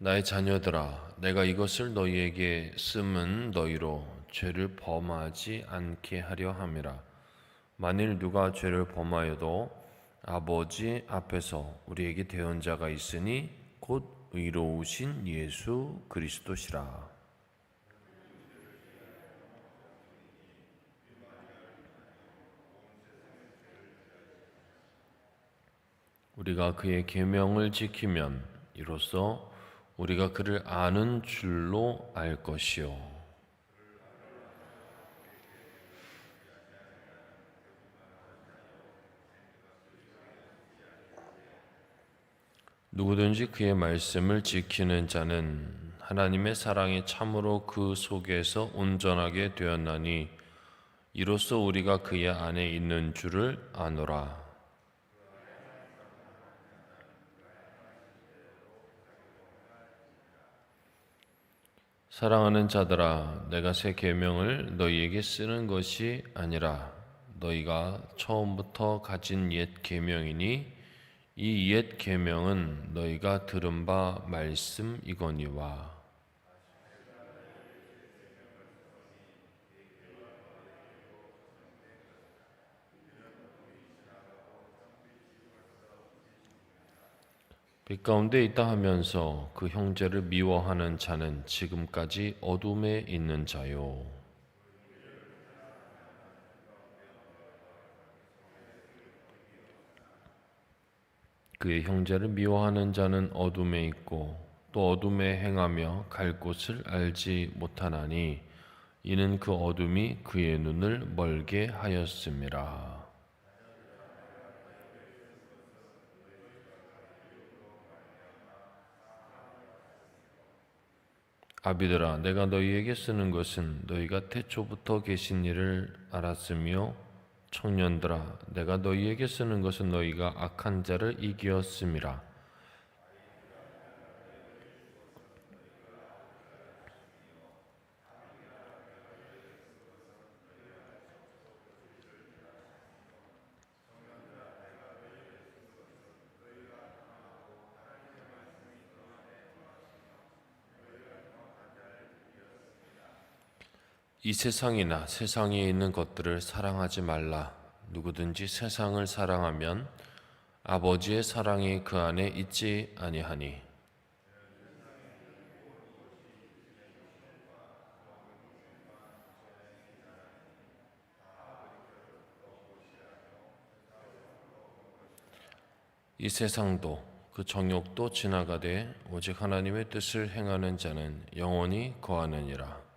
나의 자녀들아, 내가 이것을 너희에게 쓰면 너희로 죄를 범하지 않게 하려 함이라. 만일 누가 죄를 범하여도 아버지 앞에서 우리에게 대언자가 있으니 곧 의로우신 예수 그리스도시라. 우리가 그의 계명을 지키면 이로써 우리가 그를 아는 줄로 알 것이요. 누구든지 그의 말씀을 지키는 자는 하나님의 사랑이 참으로 그 속에서 온전하게 되었나니 이로써 우리가 그의 안에 있는 줄을 아노라. 사랑하는 자들아, 내가 새 계명을 너희에게 쓰는 것이 아니라 너희가 처음부터 가진 옛 계명이니 이 옛 계명은 너희가 들은 바 말씀이거니와 빛 가운데 있다 하면서 그 형제를 미워하는 자는 지금까지 어둠에 있는 자요. 그의 형제를 미워하는 자는 어둠에 있고 또 어둠에 행하며 갈 곳을 알지 못하나니 이는 그 어둠이 그의 눈을 멀게 하였음이라. 아비들아 내가 너희에게 쓰는 것은 너희가 태초부터 계신 일을 알았으며 청년들아 내가 너희에게 쓰는 것은 너희가 악한 자를 이기었음이라 이 세상이나 세상에 있는 것들을 사랑하지 말라. 누구든지 세상을 사랑하면 아버지의 사랑이 그 안에 있지 아니하니. 이 세상도 그 정욕도 지나가되 오직 하나님의 뜻을 행하는 자는 영원히 거하느니라.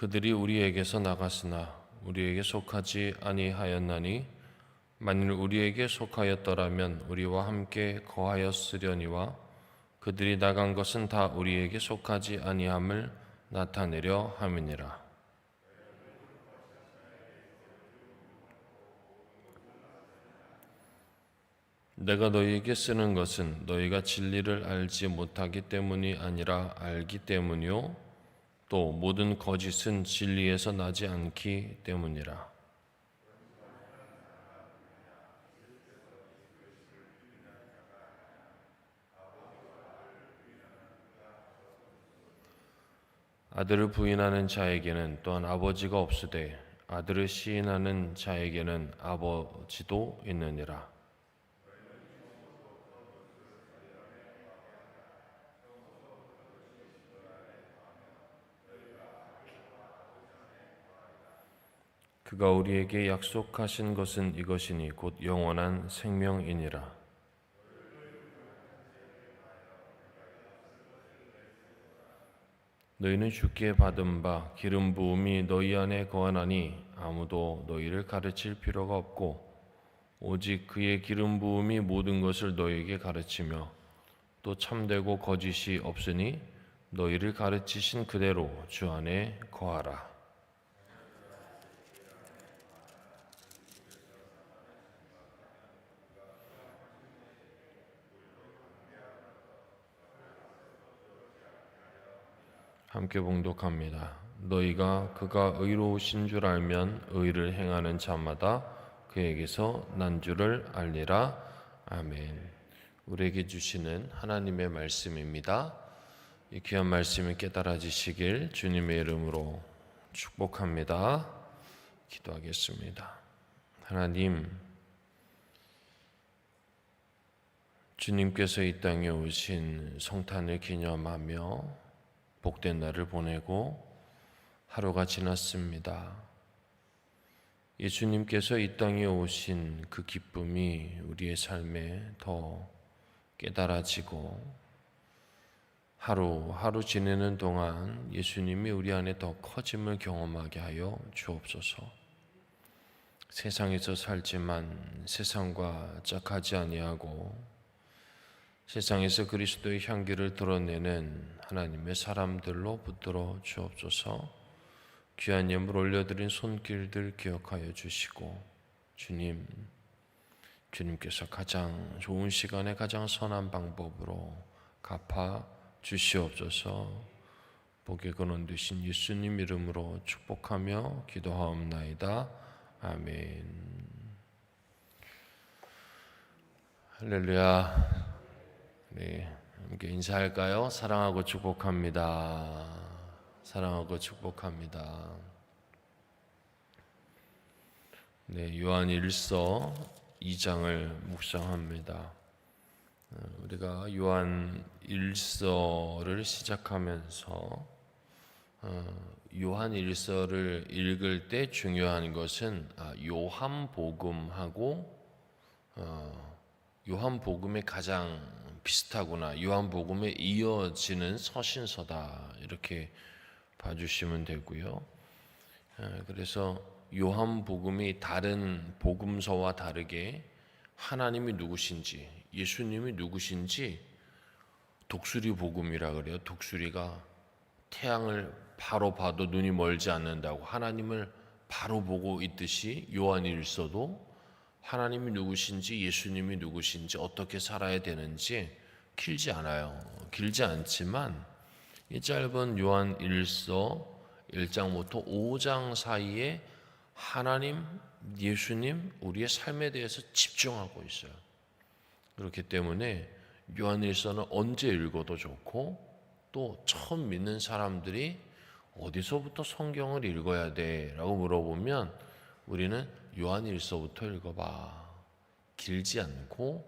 그들이 우리에게서 나갔으나 우리에게 속하지 아니하였나니 만일 우리에게 속하였더라면 우리와 함께 거하였으려니와 그들이 나간 것은 다 우리에게 속하지 아니함을 나타내려 함이니라. 내가 너희에게 쓰는 것은 너희가 진리를 알지 못하기 때문이 아니라 알기 때문이요 또 모든 거짓은 진리에서 나지 않기 때문이라. 아들을 부인하는 자에게는 또한 아버지가 없으되 아들을 시인하는 자에게는 아버지도 있느니라. 그가 우리에게 약속하신 것은 이것이니 곧 영원한 생명이니라. 너희는 주께 받은 바 기름 부음이 너희 안에 거하나니 아무도 너희를 가르칠 필요가 없고 오직 그의 기름 부음이 모든 것을 너희에게 가르치며 또 참되고 거짓이 없으니 너희를 가르치신 그대로 주 안에 거하라. 함께 봉독합니다. 너희가 그가 의로우신 줄 알면 의를 행하는 자마다 그에게서 난 줄을 알리라. 아멘. 우리에게 주시는 하나님의 말씀입니다. 이 귀한 말씀을 깨달아지시길 주님의 이름으로 축복합니다. 기도하겠습니다. 하나님, 주님께서 이 땅에 오신 성탄을 기념하며 복된 날을 보내고 하루가 지났습니다. 예수님께서 이 땅에 오신 그 기쁨이 우리의 삶에 더 깨달아지고 하루하루 지내는 동안 예수님이 우리 안에 더 커짐을 경험하게 하여 주옵소서. 세상에서 살지만 세상과 짝하지 아니하고 세상에서 그리스도의 향기를 드러내는 하나님의 사람들로 붙들어 주옵소서. 귀한 예물 올려드린 손길들 기억하여 주시고 주님 주님께서 가장 좋은 시간에 가장 선한 방법으로 갚아 주시옵소서. 복의 근원 되신 예수님 이름으로 축복하며 기도하옵나이다. 아멘. 할렐루야. 네, 함께 인사할까요? 사랑하고 축복합니다. 사랑하고 축복합니다. 네, 요한 1서 2장을 묵상합니다. 어, 우리가 요한 1서를 시작하면서 어, 요한 1서를 읽을 때 중요한 것은 아, 요한 복음하고 어, 요한 복음에 가장 비슷하구나. 요한 복음에 이어지는 서신서다. 이렇게 봐주시면 되고요. 그래서 요한 복음이 다른 복음서와 다르게 하나님이 누구신지, 예수님이 누구신지 독수리 복음이라 그래요. 독수리가 태양을 바로 봐도 눈이 멀지 않는다고 하나님을 바로 보고 있듯이 요한일서도 하나님이 누구신지 예수님이 누구신지 어떻게 살아야 되는지 길지 않아요. 길지 않지만 이 짧은 요한 1서 1장부터 5장 사이에 하나님, 예수님, 우리의 삶에 대해서 집중하고 있어요. 그렇기 때문에 요한 1서는 언제 읽어도 좋고 또 처음 믿는 사람들이 어디서부터 성경을 읽어야 돼? 라고 물어보면 우리는 요한일서부터 읽어봐. 길지 않고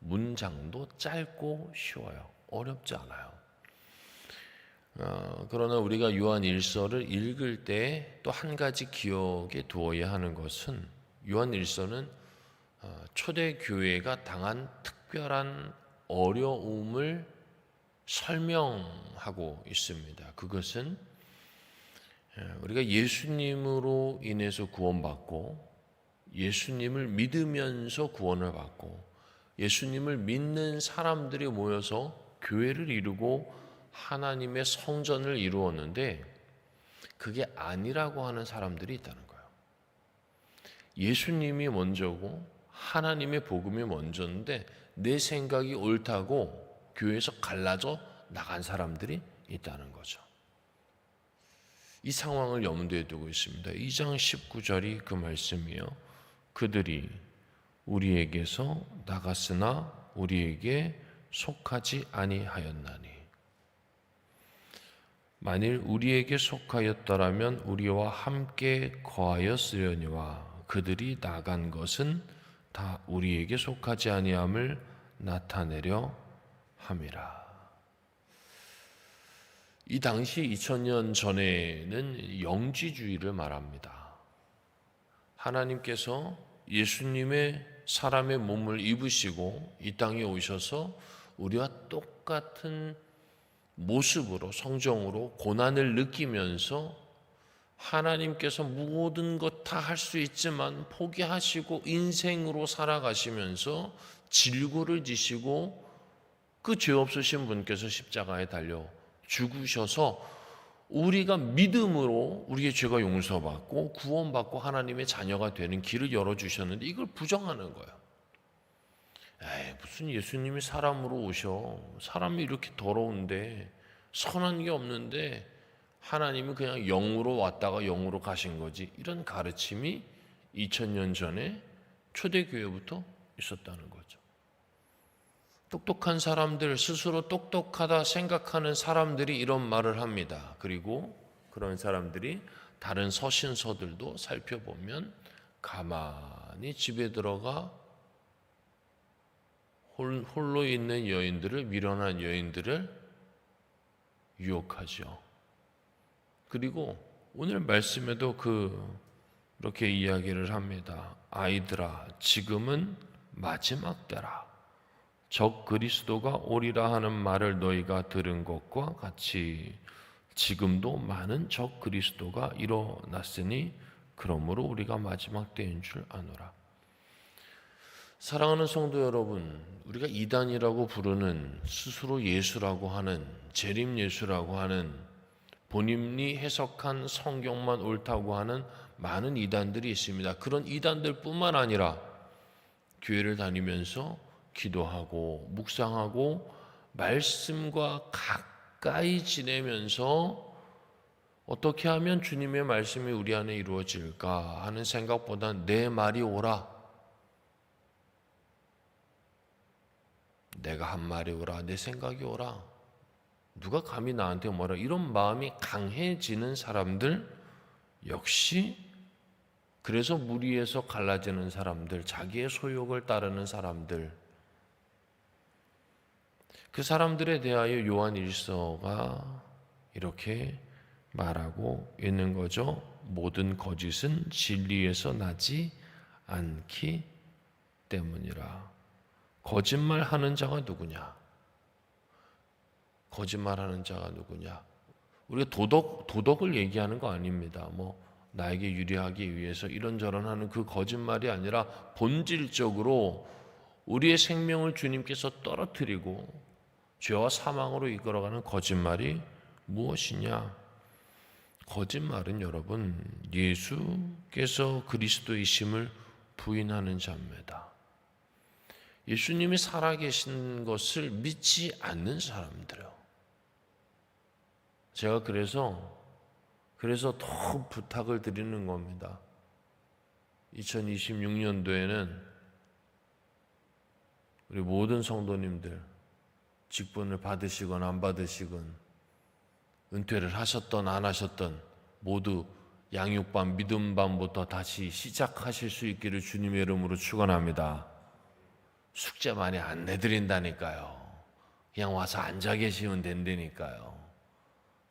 문장도 짧고 쉬워요. 어렵지 않아요. 어, 그러나 우리가 요한일서를 읽을 때 또 한 가지 기억에 두어야 하는 것은 요한일서는 어, 초대 교회가 당한 특별한 어려움을 설명하고 있습니다. 그것은 우리가 예수님으로 인해서 구원받고 예수님을 믿으면서 구원을 받고 예수님을 믿는 사람들이 모여서 교회를 이루고 하나님의 성전을 이루었는데 그게 아니라고 하는 사람들이 있다는 거예요. 예수님이 먼저고 하나님의 복음이 먼저인데 내 생각이 옳다고 교회에서 갈라져 나간 사람들이 있다는 거죠. 이 상황을 염두에 두고 있습니다. 2장 19절이 그 말씀이요. 그들이 우리에게서 나갔으나 우리에게 속하지 아니하였나니. 만일 우리에게 속하였더라면 우리와 함께 거하였으려니와 그들이 나간 것은 다 우리에게 속하지 아니함을 나타내려 함이라. 이 당시 2000년 전에는 영지주의를 말합니다. 하나님께서 예수님의 사람의 몸을 입으시고 이 땅에 오셔서 우리와 똑같은 모습으로 성정으로 고난을 느끼면서 하나님께서 모든 것 다 할 수 있지만 포기하시고 인생으로 살아가시면서 질고를 지시고 그 죄 없으신 분께서 십자가에 달려 죽으셔서 우리가 믿음으로 우리의 죄가 용서받고 구원받고 하나님의 자녀가 되는 길을 열어주셨는데 이걸 부정하는 거예요. 에이, 무슨 예수님이 사람으로 오셔. 사람이 이렇게 더러운데, 선한 게 없는데, 하나님이 그냥 영으로 왔다가 영으로 가신 거지. 이런 가르침이 2000년 전에 초대교회부터 있었다는 거죠. 똑똑한 사람들, 스스로 똑똑하다 생각하는 사람들이 이런 말을 합니다. 그리고 그런 사람들이 다른 서신서들도 살펴보면 가만히 집에 들어가 홀- 홀로 있는 여인들을 미련한 여인들을 유혹하죠. 그리고 오늘 말씀에도 그 이렇게 이야기를 합니다. 아이들아, 지금은 마지막 때라. 적 그리스도가 오리라 하는 말을 너희가 들은 것과 같이 지금도 많은 적 그리스도가 일어났으니 그러므로 우리가 마지막 때인 줄 아노라. 사랑하는 성도 여러분, 우리가 이단이라고 부르는 스스로 예수라고 하는 재림 예수라고 하는 본인이 해석한 성경만 옳다고 하는 많은 이단들이 있습니다. 그런 이단들뿐만 아니라 교회를 다니면서 기도하고 묵상하고 말씀과 가까이 지내면서 어떻게 하면 주님의 말씀이 우리 안에 이루어질까 하는 생각보다 내 말이 오라. 내가 한 말이 오라. 내 생각이 오라. 누가 감히 나한테 뭐라 이런 마음이 강해지는 사람들 역시 그래서 무리에서 갈라지는 사람들, 자기의 소욕을 따르는 사람들, 그 사람들에 대하여 요한 일서가 이렇게 말하고 있는 거죠. 모든 거짓은 진리에서 나지 않기 때문이라. 거짓말 하는 자가 누구냐? 거짓말 하는 자가 누구냐? 우리가 도덕, 도덕을 얘기하는 거 아닙니다. 뭐, 나에게 유리하기 위해서 이런저런 하는 그 거짓말이 아니라 본질적으로 우리의 생명을 주님께서 떨어뜨리고 죄와 사망으로 이끌어가는 거짓말이 무엇이냐? 거짓말은 여러분 예수께서 그리스도이심을 부인하는 자입니다. 예수님이 살아계신 것을 믿지 않는 사람들요. 제가 그래서 그래서 더 부탁을 드리는 겁니다. 2026년도에는 우리 모든 성도님들 직분을 받으시건 안 받으시건 은퇴를 하셨던 안 하셨던 모두 양육반 믿음반부터 다시 시작하실 수 있기를 주님의 이름으로 축원합니다. 숙제 많이 안 내드린다니까요. 그냥 와서 앉아 계시면 된다니까요.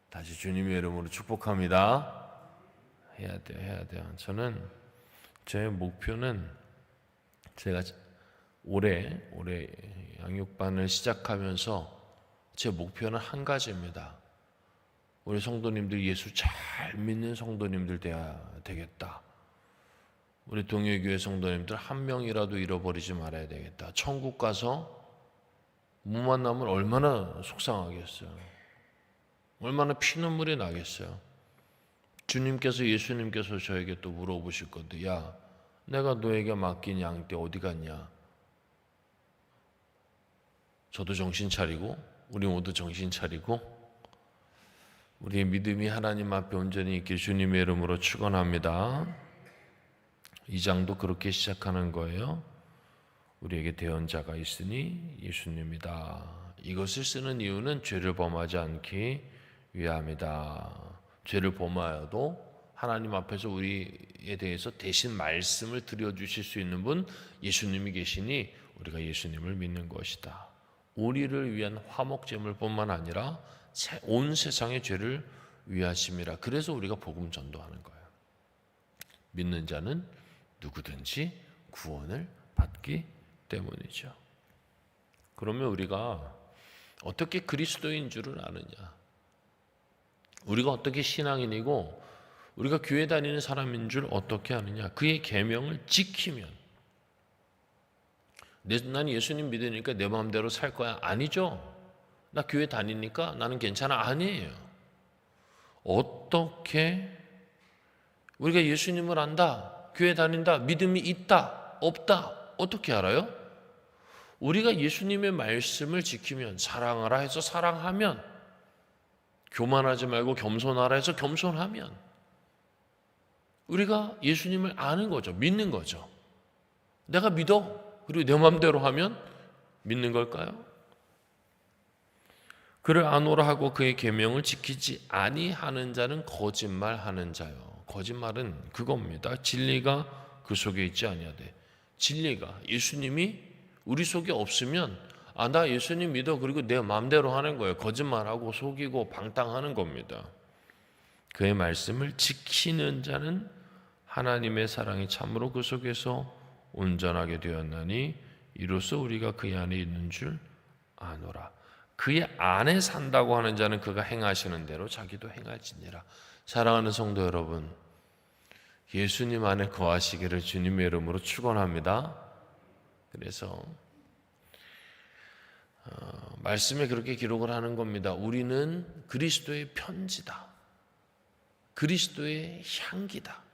다시 주님의 이름으로 축복합니다. 해야 돼요, 해야 돼요. 저는 제 목표는 제가 올해 올해 양육반을 시작하면서 제 목표는 한 가지입니다. 우리 성도님들 예수 잘 믿는 성도님들 돼야 되겠다. 우리 동해교회 성도님들 한 명이라도 잃어버리지 말아야 되겠다. 천국 가서 못 만나면 얼마나 속상하겠어요. 얼마나 피눈물이 나겠어요. 주님께서 예수님께서 저에게 또 물어보실 건데, 야, 내가 너에게 맡긴 양떼 어디 갔냐? 저도 정신 차리고, 우리 모두 정신 차리고, 우리의 믿음이 하나님 앞에 온전히 있길 주님의 이름으로 축원합니다. 이 장도 그렇게 시작하는 거예요. 우리에게 대언자가 있으니 예수님이다. 이것을 쓰는 이유는 죄를 범하지 않기 위함이다. 죄를 범하여도 하나님 앞에서 우리에 대해서 대신 말씀을 드려 주실 수 있는 분 예수님이 계시니 우리가 예수님을 믿는 것이다. 우리를 위한 화목제물 뿐만 아니라 온 세상의 죄를 위하심이라. 그래서 우리가 복음 전도하는 거예요. 믿는 자는 누구든지 구원을 받기 때문이죠. 그러면 우리가 어떻게 그리스도인 줄을 아느냐? 우리가 어떻게 신앙인이고 우리가 교회 다니는 사람인 줄 어떻게 아느냐? 그의 계명을 지키면 난 예수님 믿으니까 내 마음대로 살 거야. 아니죠. 나 교회 다니니까 나는 괜찮아. 아니에요. 어떻게 우리가 예수님을 안다. 교회 다닌다. 믿음이 있다. 없다. 어떻게 알아요? 우리가 예수님의 말씀을 지키면 사랑하라 해서 사랑하면 교만하지 말고 겸손하라 해서 겸손하면 우리가 예수님을 아는 거죠. 믿는 거죠. 내가 믿어. 그리고 내 마음대로 하면 믿는 걸까요? 그를 아노라 하고 그의 계명을 지키지 아니하는 자는 거짓말하는 자요. 거짓말은 그겁니다. 진리가 그 속에 있지 아니하되 진리가 예수님이 우리 속에 없으면 아 나 예수님 믿어 그리고 내 마음대로 하는 거예요. 거짓말하고 속이고 방탕하는 겁니다. 그의 말씀을 지키는 자는 하나님의 사랑이 참으로 그 속에서 온전하게 되었나니 이로써 우리가 그의 안에 있는 줄 아노라. 그의 안에 산다고 하는 자는 그가 행하시는 대로 자기도 행할지니라. 사랑하는 성도 여러분, 예수님 안에 거하시기를 주님의 이름으로 축원합니다. 그래서 어, 말씀에 그렇게 기록을 하는 겁니다. 우리는 그리스도의 편지다. 그리스도의 향기다.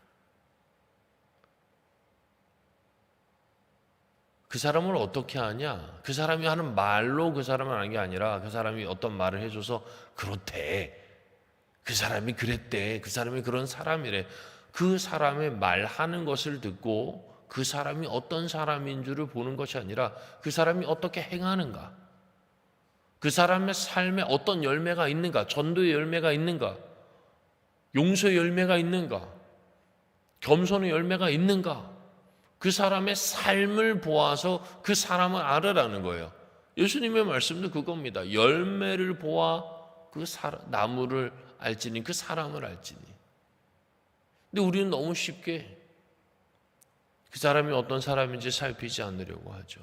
그 사람을 어떻게 하냐? 그 사람이 하는 말로 그 사람을 아는 게 아니라 그 사람이 어떤 말을 해줘서 그렇대. 그 사람이 그랬대. 그 사람이 그런 사람이래. 그 사람의 말하는 것을 듣고 그 사람이 어떤 사람인 줄을 보는 것이 아니라 그 사람이 어떻게 행하는가. 그 사람의 삶에 어떤 열매가 있는가. 전도의 열매가 있는가. 용서의 열매가 있는가. 겸손의 열매가 있는가. 그 사람의 삶을 보아서 그 사람을 알으라는 거예요. 예수님의 말씀도 그겁니다. 열매를 보아 그 사, 나무를 알지니 그 사람을 알지니. 근데 우리는 너무 쉽게 그 사람이 어떤 사람인지 살피지 않으려고 하죠.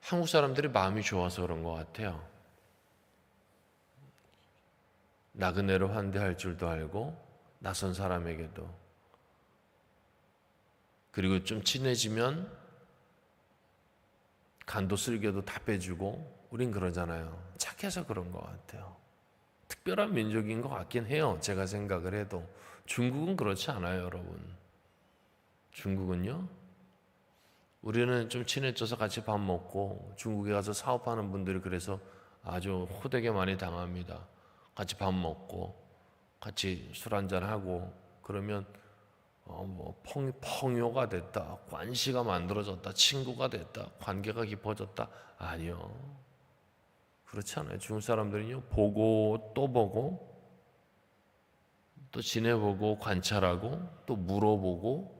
한국 사람들이 마음이 좋아서 그런 것 같아요. 나그네로 환대할 줄도 알고 낯선 사람에게도 그리고 좀 친해지면 간도 쓸개도 다 빼주고 우린 그러잖아요. 착해서 그런 것 같아요. 특별한 민족인 것 같긴 해요. 제가 생각을 해도 중국은 그렇지 않아요, 여러분. 중국은요. 우리는 좀 친해져서 같이 밥 먹고 중국에 가서 사업하는 분들이 그래서 아주 호되게 많이 당합니다. 같이 밥 먹고 같이 술 한잔 하고 그러면 어, 뭐 펑, 펑요가 됐다, 관시가 만들어졌다, 친구가 됐다, 관계가 깊어졌다. 아니요. 그렇지 않아요. 중국 사람들은요, 보고 또 보고, 또 지내보고 관찰하고, 또 물어보고,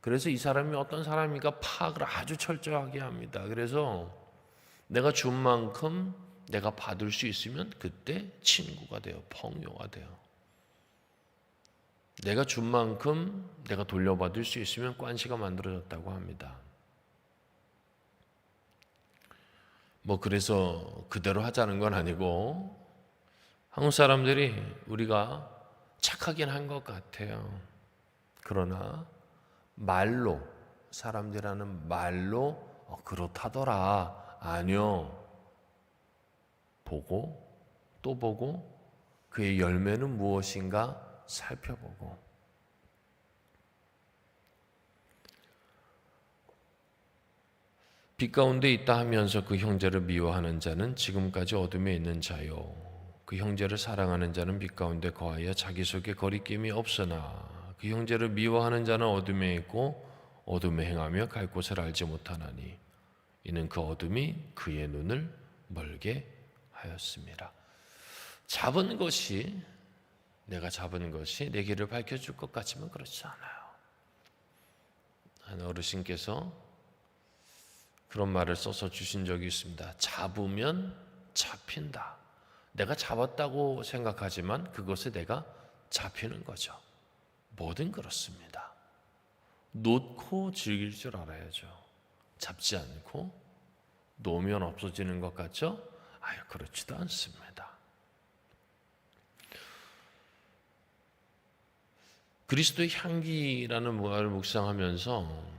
그래서 이 사람이 어떤 사람인가 파악을 아주 철저하게 합니다. 그래서 내가 준 만큼 내가 받을 수 있으면 그때 친구가 돼요. 펑요가 돼요. 내가 준 만큼 내가 돌려받을 수 있으면 관시가 만들어졌다고 합니다. 뭐 그래서 그대로 하자는 건 아니고 한국 사람들이 우리가 착하긴 한 것 같아요. 그러나 말로 사람들하는 말로 어, 그렇다더라 아니요 보고 또 보고 그의 열매는 무엇인가 살펴보고 빛 가운데 있다 하면서 그 형제를 미워하는 자는 지금까지 어둠에 있는 자요. 그 형제를 사랑하는 자는 빛 가운데 거하여 자기 속에 거리낌이 없으나 그 형제를 미워하는 자는 어둠에 있고 어둠에 행하며 갈 곳을 알지 못하나니 이는 그 어둠이 그의 눈을 멀게 하였습니다. 잡은 것이 내가 잡은 것이 내 길을 밝혀줄 것 같지만 그렇지 않아요. 한 어르신께서 그런 말을 써서 주신 적이 있습니다. 잡으면 잡힌다. 내가 잡았다고 생각하지만 그것에 내가 잡히는 거죠. 뭐든 그렇습니다. 놓고 즐길 줄 알아야죠. 잡지 않고 놓으면 없어지는 것 같죠? 아유, 그렇지도 않습니다. 그리스도의 향기라는 말을 묵상하면서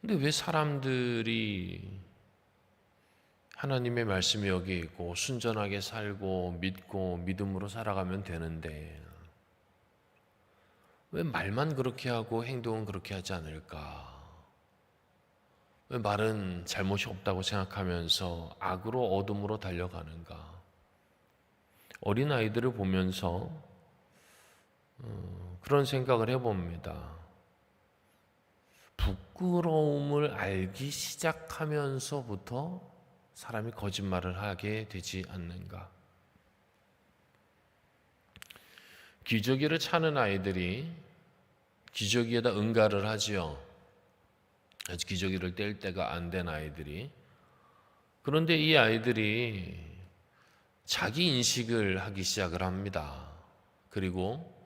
근데 왜 사람들이 하나님의 말씀이 여기 있고 순전하게 살고 믿고 믿음으로 살아가면 되는데 왜 말만 그렇게 하고 행동은 그렇게 하지 않을까? 왜 말은 잘못이 없다고 생각하면서 악으로 어둠으로 달려가는가? 어린 아이들을 보면서 어, 그런 생각을 해봅니다. 부끄러움을 알기 시작하면서부터 사람이 거짓말을 하게 되지 않는가? 기저귀를 차는 아이들이 기저귀에다 응가를 하지요. 아직 기저귀를 뗄 때가 안 된 아이들이 그런데 이 아이들이 자기 인식을 하기 시작을 합니다. 그리고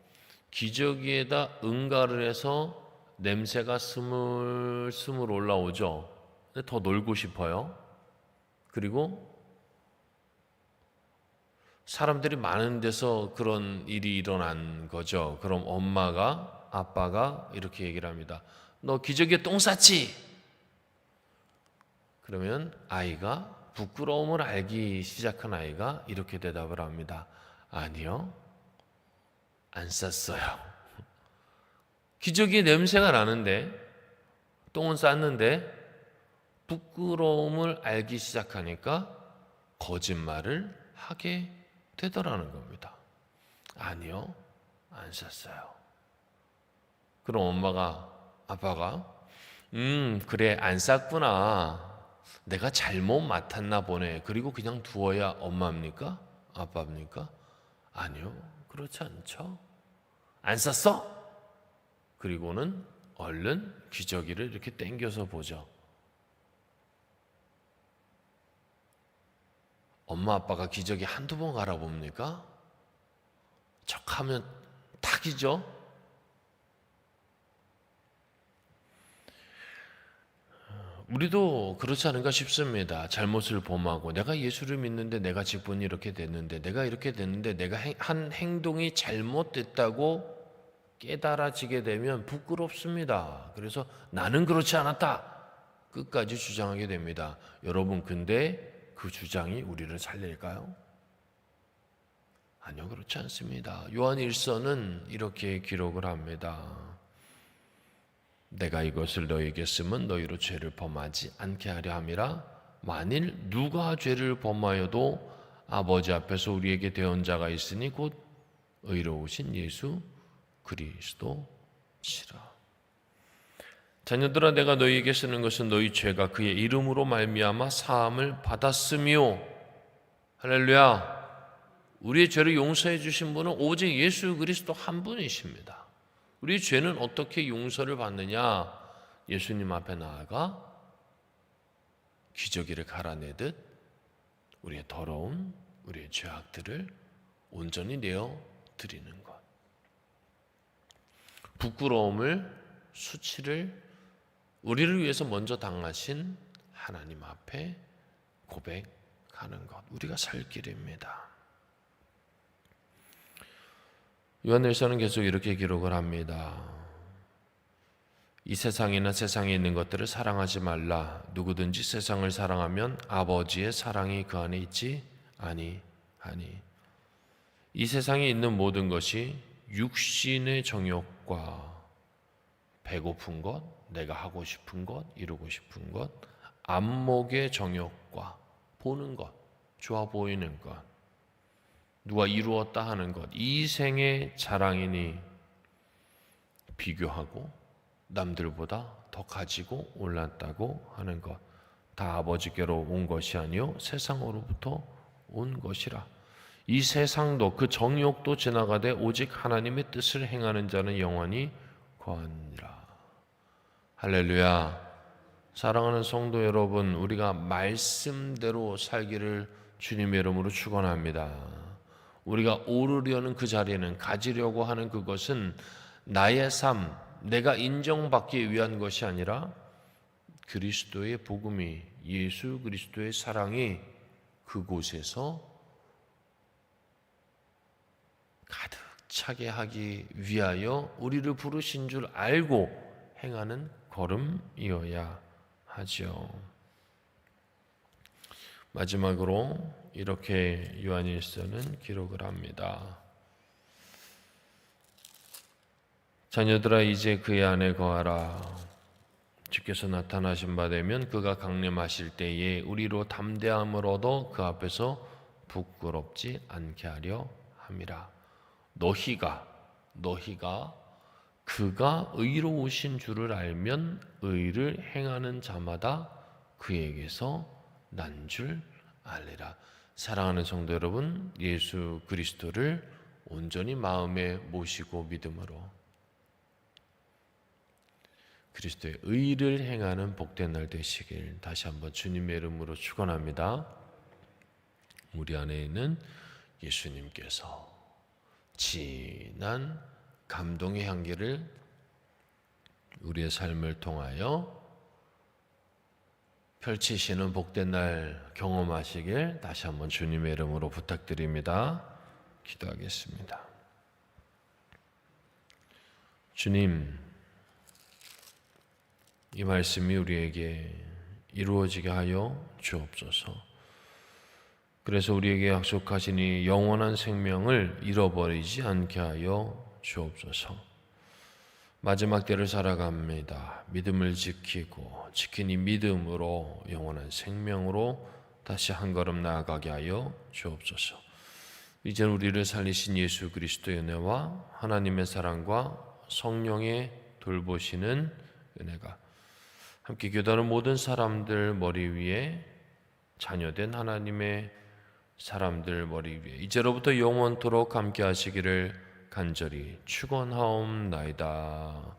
기저귀에다 응가를 해서 냄새가 스물스물 올라오죠. 더 놀고 싶어요. 그리고 사람들이 많은 데서 그런 일이 일어난 거죠. 그럼 엄마가 아빠가 이렇게 얘기를 합니다. 너 기저귀에 똥 쌌지? 그러면 아이가 부끄러움을 알기 시작한 아이가 이렇게 대답을 합니다. 아니요. 안 쌌어요. 기저귀에 냄새가 나는데 똥은 쌌는데 부끄러움을 알기 시작하니까 거짓말을 하게 되더라는 겁니다. 아니요. 안 쌌어요. 그럼 엄마가 아빠가 음 그래 안 쌌구나 내가 잘못 맡았나 보네 그리고 그냥 두어야 엄마입니까 아빠입니까 아니요 그렇지 않죠 안 쌌어? 그리고는 얼른 기저귀를 이렇게 당겨서 보죠. 엄마 아빠가 기저귀 한두 번 갈아봅니까? 척 하면 탁이죠? 우리도 그렇지 않은가 싶습니다. 잘못을 범하고 내가 예수를 믿는데 내가 직분이 이렇게 됐는데 내가 이렇게 됐는데 내가 한 행동이 잘못됐다고 깨달아지게 되면 부끄럽습니다. 그래서 나는 그렇지 않았다. 끝까지 주장하게 됩니다. 여러분 근데 그 주장이 우리를 살릴까요? 아니요 그렇지 않습니다. 요한 1서는 이렇게 기록을 합니다. 내가 이것을 너에게 쓰면 너희로 죄를 범하지 않게 하려 함이라 만일 누가 죄를 범하여도 아버지 앞에서 우리에게 대언 자가 있으니 곧 의로우신 예수 그리스도시라 자녀들아 내가 너희에게 쓰는 것은 너희 죄가 그의 이름으로 말미암아 사함을 받았으며 할렐루야 우리의 죄를 용서해 주신 분은 오직 예수 그리스도 한 분이십니다. 우리 죄는 어떻게 용서를 받느냐? 예수님 앞에 나아가 기저귀를 갈아내듯 우리의 더러운 우리의 죄악들을 온전히 내어 드리는 것. 부끄러움을 수치를 우리를 위해서 먼저 당하신 하나님 앞에 고백하는 것. 우리가 살 길입니다. 요한일서는 계속 이렇게 기록을 합니다. 이 세상이나 세상에 있는 것들을 사랑하지 말라. 누구든지 세상을 사랑하면 아버지의 사랑이 그 안에 있지 아니하니. 이 세상에 있는 모든 것이 육신의 정욕과 배고픈 것, 내가 하고 싶은 것, 이루고 싶은 것, 안목의 정욕과 보는 것, 좋아 보이는 것, 누가 이루었다 하는 것, 이 생의 자랑이니 비교하고 남들보다 더 가지고 올랐다고 하는 것, 다 아버지께로 온 것이 아니요 세상으로부터 온 것이라. 이 세상도 그 정욕도 지나가되 오직 하나님의 뜻을 행하는 자는 영원히 거하니라. 할렐루야. 사랑하는 성도 여러분, 우리가 말씀대로 살기를 주님의 이름으로 축원합니다. 우리가 오르려는 그 자리에는 가지려고 하는 그것은 나의 삶, 내가 인정받기 위한 것이 아니라 그리스도의 복음이 예수 그리스도의 사랑이 그곳에서 가득 차게 하기 위하여 우리를 부르신 줄 알고 행하는 걸음이어야 하죠. 마지막으로 이렇게 요한일서는 기록을 합니다. 자녀들아 이제 그의 안에 거하라. 주께서 나타나신 바 되면 그가 강림하실 때에 우리로 담대함을 얻어 그 앞에서 부끄럽지 않게 하려 함이라. 너희가 너희가 그가 의로우신 줄을 알면 의를 행하는 자마다 그에게서 난 줄 알리라. 사랑하는 성도 여러분, 예수 그리스도를 온전히 마음에 모시고 믿음으로 그리스도의 의를 행하는 복된 날 되시길 다시 한번 주님의 이름으로 축원합니다. 우리 안에 있는 예수님께서 진한 감동의 향기를 우리의 삶을 통하여 펼치시는 복된 날 경험하시길 다시 한번 주님의 이름으로 부탁드립니다. 기도하겠습니다. 주님, 이 말씀이 우리에게 이루어지게 하여 주옵소서. 그래서 우리에게 약속하시니 영원한 생명을 잃어버리지 않게 하여 주옵소서. 마지막 때를 살아갑니다. 믿음을 지키고 지킨 이 믿음으로 영원한 생명으로 다시 한 걸음 나아가게 하여 주옵소서. 이제 우리를 살리신 예수 그리스도의 은혜와 하나님의 사랑과 성령의 돌보시는 은혜가 함께 교단하는 모든 사람들 머리 위에 자녀된 하나님의 사람들 머리 위에 이제로부터 영원토록 함께 하시기를 간절히 축원하옵나이다.